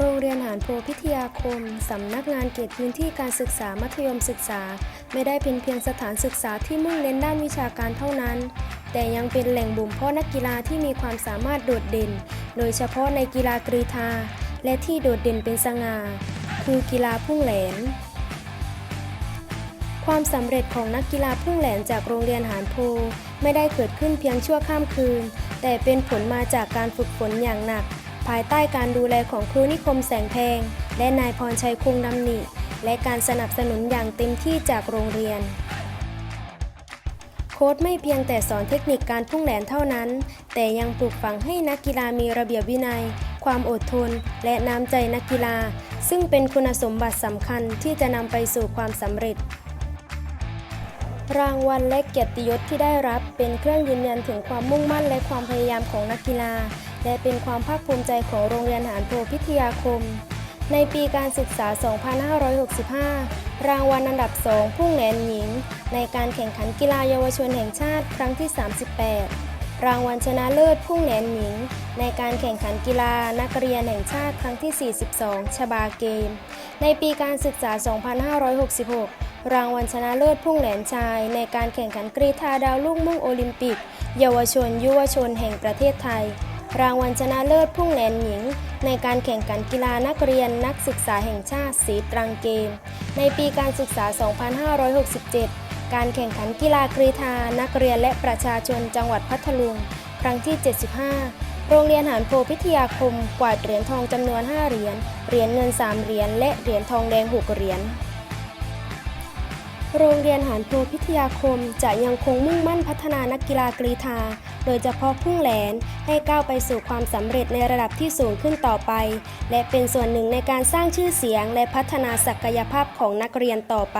โรงเรียนหานโพพิทยาคม สำนักงานเขตพื้นที่การศึกษามัธยมศึกษา ไม่ได้เป็นเพียงสถานศึกษาที่มุ่งเน้นด้านวิชาการเท่านั้น แต่ยังเป็นแหล่งบ่มเพาะนักกีฬาที่มีความสามารถโดดเด่น โดยเฉพาะในกีฬากรีธา และที่โดดเด่นเป็นสง่าคือกีฬาพุ่งแหลน ความสำเร็จของนักกีฬาพุ่งแหลนจากโรงเรียนหานโพไม่ได้เกิดขึ้นเพียงชั่วข้ามคืน แต่เป็นผลมาจากการฝึกฝนอย่างหนัก ภายใต้การดูแลของครูนิคมแสงแพง และนายพรชัยคงดำนิและการสนับสนุนอย่างเต็มที่จากโรงเรียน โค้ชไม่เพียงแต่สอนเทคนิคการพุ่งแหลนเท่านั้น แต่ยังปลูกฝังให้นักกีฬามีระเบียบวินัย ความอดทน และน้ำใจนักกีฬา ซึ่งเป็นคุณสมบัติสำคัญที่จะนำไปสู่ความสำเร็จรางวัลและเกียรติยศที่ได้รับเป็นเครื่องยืนยันถึงความมุ่งมั่นและความพยายามของนักกีฬา และเป็นความภาคภูมิใจของโรงเรียนหานโพพิทยาคม ในปีการศึกษา 2565 รางวัลอันดับ2พุ่งแหนหญิง ในการแข่งขันกีฬาเยาวชนแห่งชาติครั้งที่ 38 รางวัลชนะเลิศพุ่งแหนหญิง ในการแข่งขันกีฬานักเรียนแห่งชาติครั้งที่ 42 ชบาเกม ในปีการศึกษา 2566รางวัลชนะเลิศพุ่งแหลนชายในการแข่งขันกรีธาดาวลุ่งมุ่งโอลิมปิก เยาวชน ยุวชนแห่งประเทศไทย รางวัลชนะเลิศพุ่งแหลนหญิง ในการแข่งขันกีฬานักเรียนนักศึกษาแห่งชาติสีตรังเกม ในปีการศึกษา 2567 การแข่งขันกีฬากรีธานักเรียนและประชาชนจังหวัดพัทลุง ครั้งที่ 75 โรงเรียนหานโพพิทยาคม กวาดเหรียญทองจำนวน 5 เหรียญ เหรียญเงิน 3 เหรียญ และเหรียญทองแดง 6 เหรียญ โรงเรียนหานโพพิทยาคมจะยังคงมุ่งมั่นพัฒนานักกีฬากรีธา โดยเฉพาะพุ่งแหลนให้ก้าวไปสู่ความสำเร็จในระดับที่สูงขึ้นต่อไป และเป็นส่วนหนึ่งในการสร้างชื่อเสียงและพัฒนาศักยภาพของนักเรียนต่อไป